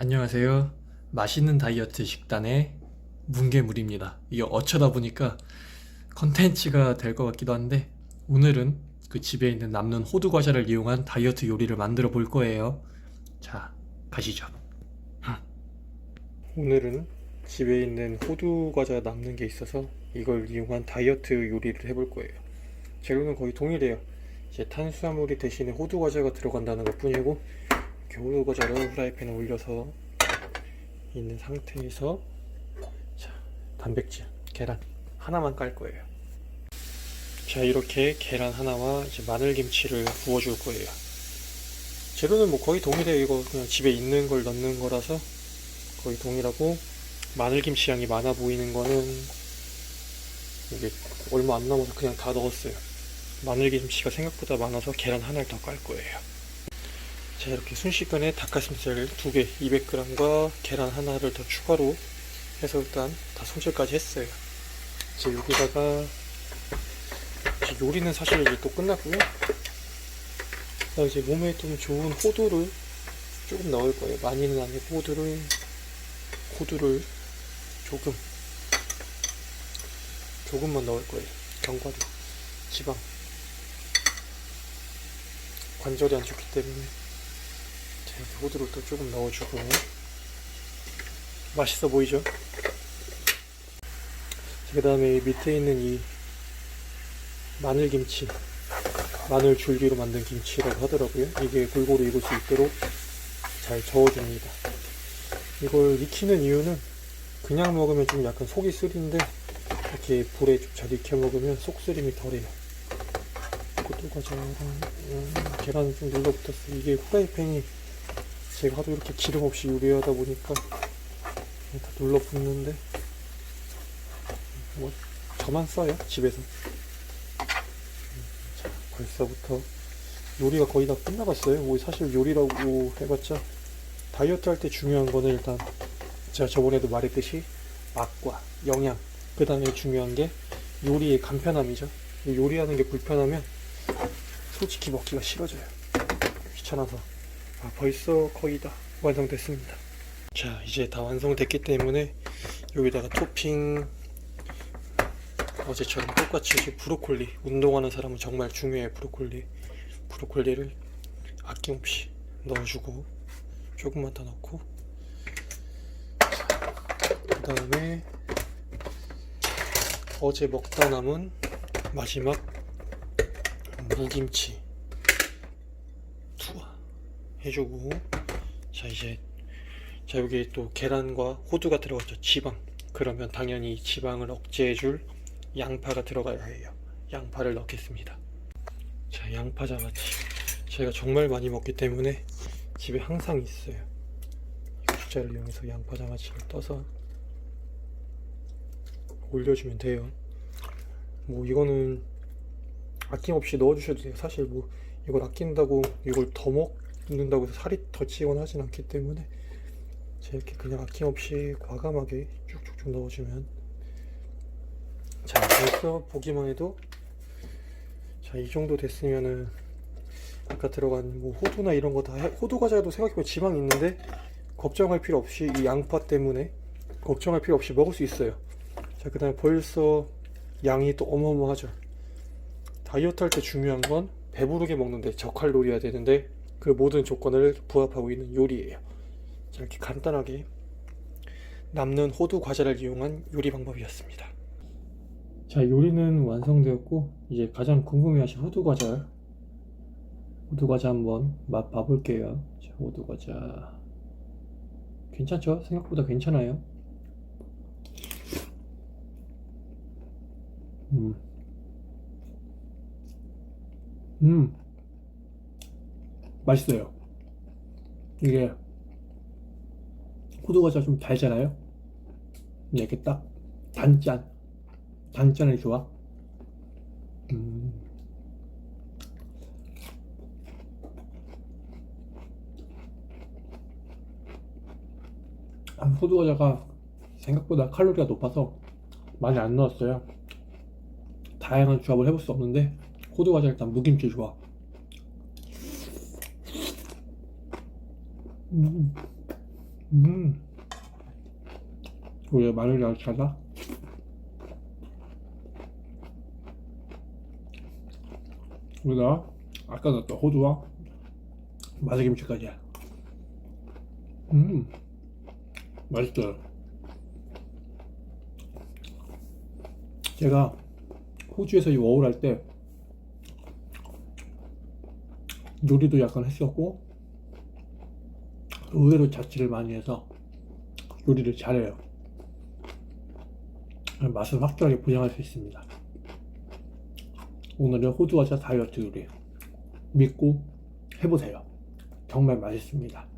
안녕하세요. 맛있는 다이어트 식단의 뭉게물입니다. 이게 어쩌다 보니까 컨텐츠가 될 것 같기도 한데 오늘은 그 집에 있는 남는 호두 과자를 이용한 다이어트 요리를 만들어 볼 거예요. 자, 가시죠. 오늘은 집에 있는 호두 과자 남는 게 있어서 이걸 이용한 다이어트 요리를 해볼 거예요. 재료는 거의 동일해요. 이제 탄수화물이 대신에 호두 과자가 들어간다는 것 뿐이고 호두 과자를 후라이팬에 올려서 있는 상태에서 자 단백질 계란 하나만 깔 거예요. 자 이렇게 계란 하나와 이제 마늘김치를 부어줄 거예요. 재료는 뭐 거의 동일해요. 이거 그냥 집에 있는 걸 넣는 거라서 거의 동일하고 마늘김치 양이 많아 보이는 거는 이게 얼마 안 남아서 그냥 다 넣었어요. 마늘김치가 생각보다 많아서 계란 하나를 더 깔 거예요. 자 이렇게 순식간에 닭가슴살 2개 200g과 계란 하나를 더 추가로 해서 일단 다 손질까지 했어요. 이제 여기다가 이제 요리는 사실 이제 또 끝났고요. 자, 이제 몸에 좀 좋은 호두를 조금 넣을 거예요. 많이는 아니고 호두를 호두를 조금 조금만 넣을 거예요. 견과류, 지방 관절이 안 좋기 때문에 호두를 또 조금 넣어주고. 맛있어 보이죠? 그 다음에 밑에 있는 이 마늘김치 마늘 줄기로 만든 김치라고 하더라고요. 이게 골고루 익을 수 있도록 잘 저어줍니다. 이걸 익히는 이유는 그냥 먹으면 좀 약간 속이 쓰린데 이렇게 불에 좀 잘 익혀 먹으면 속 쓰림이 덜해요. 과자랑 음, 계란이 좀 눌러붙었어 이게 후라이팬이 제가 하도 이렇게 기름 없이 요리하다 보니까 다 눌러붙는데 뭐 저만 써요 집에서. 음, 자, 벌써부터 요리가 거의 다 끝나갔어요. 뭐 사실 요리라고 해봤자 다이어트 할 때 중요한 거는 일단 제가 저번에도 말했듯이 맛과 영양 그 다음에 중요한 게 요리의 간편함이죠. 요리하는 게 불편하면 솔직히 먹기가 싫어져요. 귀찮아서 아, 벌써 거의 다 완성됐습니다. 자, 이제 다 완성됐기 때문에 여기다가 토핑 어제처럼 똑같이 이제 브로콜리 운동하는 사람은 정말 중요해요 브로콜리 브로콜리를 아낌없이 넣어주고 조금만 더 넣고 그 다음에 어제 먹다 남은 마지막 무김치 해주고 자 이제 자 여기 또 계란과 호두가 들어갔죠. 지방. 그러면 당연히 이 지방을 억제해줄 양파가 들어가야 해요. 양파를 넣겠습니다. 자 양파 장아찌 제가 정말 많이 먹기 때문에 집에 항상 있어요. 이 국자를 이용해서 양파 장아찌를 떠서 올려주면 돼요. 뭐 이거는 아낌없이 넣어주셔도 돼요. 사실 뭐 이걸 아낀다고 이걸 더 먹 는다고 해서 살이 더 찌거나 하진 않기 때문에 이렇게 그냥 아낌없이 과감하게 쭉쭉쭉 넣어주면 자 벌써 보기만 해도 자 이 정도 됐으면은 아까 들어간 뭐 호두나 이런 거 다 호두 과자도 생각해보면 지방이 있는데 걱정할 필요 없이 이 양파 때문에 걱정할 필요 없이 먹을 수 있어요. 자 그 다음에 벌써 양이 또 어마어마하죠. 다이어트 할 때 중요한 건 배부르게 먹는데 저칼로리여야 되는데 그 모든 조건을 부합하고 있는 요리예요. 자, 이렇게 간단하게 남는 호두 과자를 이용한 요리 방법이었습니다. 자, 요리는 완성되었고 이제 가장 궁금해하신 호두 과자 호두 과자 한번 맛 봐볼게요. 자, 호두 과자 괜찮죠? 생각보다 괜찮아요. 음. 음, 맛있어요. 이게 호두과자 좀 달잖아요. 근데 이렇게 딱 단짠, 단짠이 좋아. 음. 아, 호두과자가 생각보다 칼로리가 높아서 많이 안 넣었어요. 다양한 조합을 해볼 수 없는데 호두 과자 일단 무김치 좋아. 음. 음. 왜 마늘이 아주 달라? 여기다 아까 넣었던 호두와 마늘김치까지. 음, 맛있어요. 제가 호주에서 이 워홀 할 때 요리도 약간 했었고 의외로 자취를 많이 해서 요리를 잘해요. 맛을 확실하게 보장할 수 있습니다. 오늘은 호두과자 다이어트 요리 믿고 해보세요. 정말 맛있습니다.